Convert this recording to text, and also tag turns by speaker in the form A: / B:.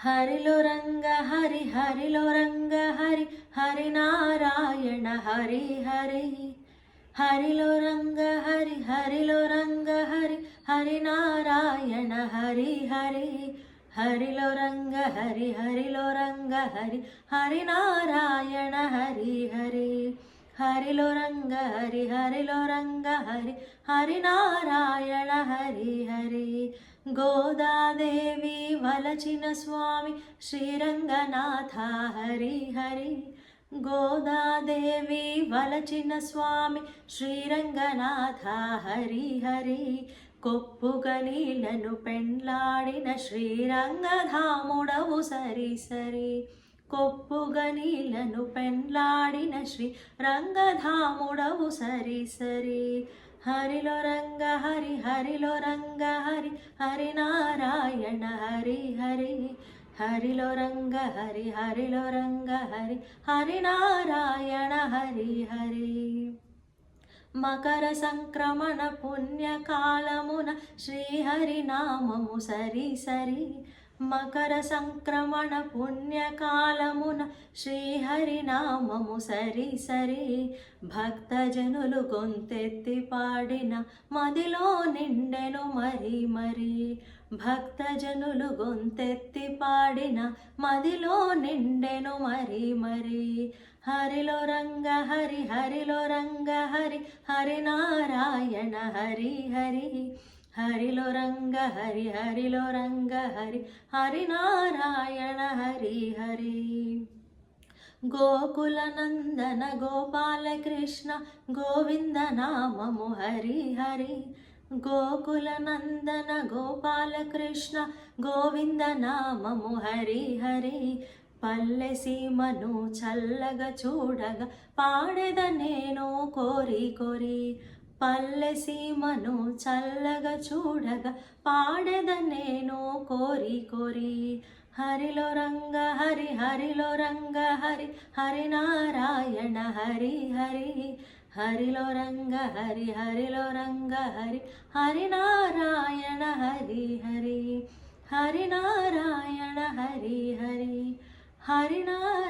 A: హరిలో రంగ హరి హరిలో రంగ హరి హరి నారాయణ హరి హరి. హరిలో రంగ హరి హరిలో రంగ హరి హరి నారాయణ హరి హరి. హరిలో రంగ హరి హరిలో రంగ హరి హరి నారాయణ హరి హరి. హరిలో రంగ హరి హరిలో రంగ హరి హరి నారాయణ హరి హరి. గోదాదేవి వలచిన స్వామి శ్రీరంగనాథ హరి హరి. గోదాదేవి వలచిన స్వామి శ్రీరంగనాథ హరి హరి. కొప్పుగా నీళ్ళను పెండ్లాడిన శ్రీరంగధాముడవు సరి సరి. కొప్పుగా నీళ్ళను పెండ్లాడిన శ్రీ రంగధాముడవు సరి సరి. హరిలో రంగ హరి హరిలో రంగ హరి హరి నారాయణ హరి హరి. హరిలో రంగ హరి హరిలో రంగ హరి హరి నారాయణ హరి హరి. మకర సంక్రమణ పుణ్యకాలమున శ్రీహరి నామము సరి సరి. మకర సంక్రమణ పుణ్యకాలమున శ్రీహరినామము సరి సరి. భక్తజనులు గొంతెత్తి పాడిన మదిలో నిండెను మరి మరి. భక్తజనులు గొంతెత్తి పాడిన మదిలో నిండెను మరి మరి. హరిలో రంగ హరి హరిలో రంగ హరి హరి నారాయణ హరి హరి. హరిలో రంగ హరి హరిలో రంగ హరి హరి నారాయణ హరి హరి. గోకుల నందన గోపాలకృష్ణ గోవింద నామము హరి హరి. గోకుల నందన గోపాలకృష్ణ గోవింద నామము హరి హరి. పల్లె సీమను చల్లగా చూడగా పాడెద నేను కోరి కోరి. పల్లెసీమను చల్లగా చూడగా పాడద నేను కోరి కోరి. హరిలో రంగ హరి హరిలో రంగ హరి హరి నారాయణ హరి హరి. హరిలో రంగ హరి హరిలో రంగ హరి హరి నారాయణ హరి హరి. హరి నారాయణ హరి హరి. హరి నారాయణ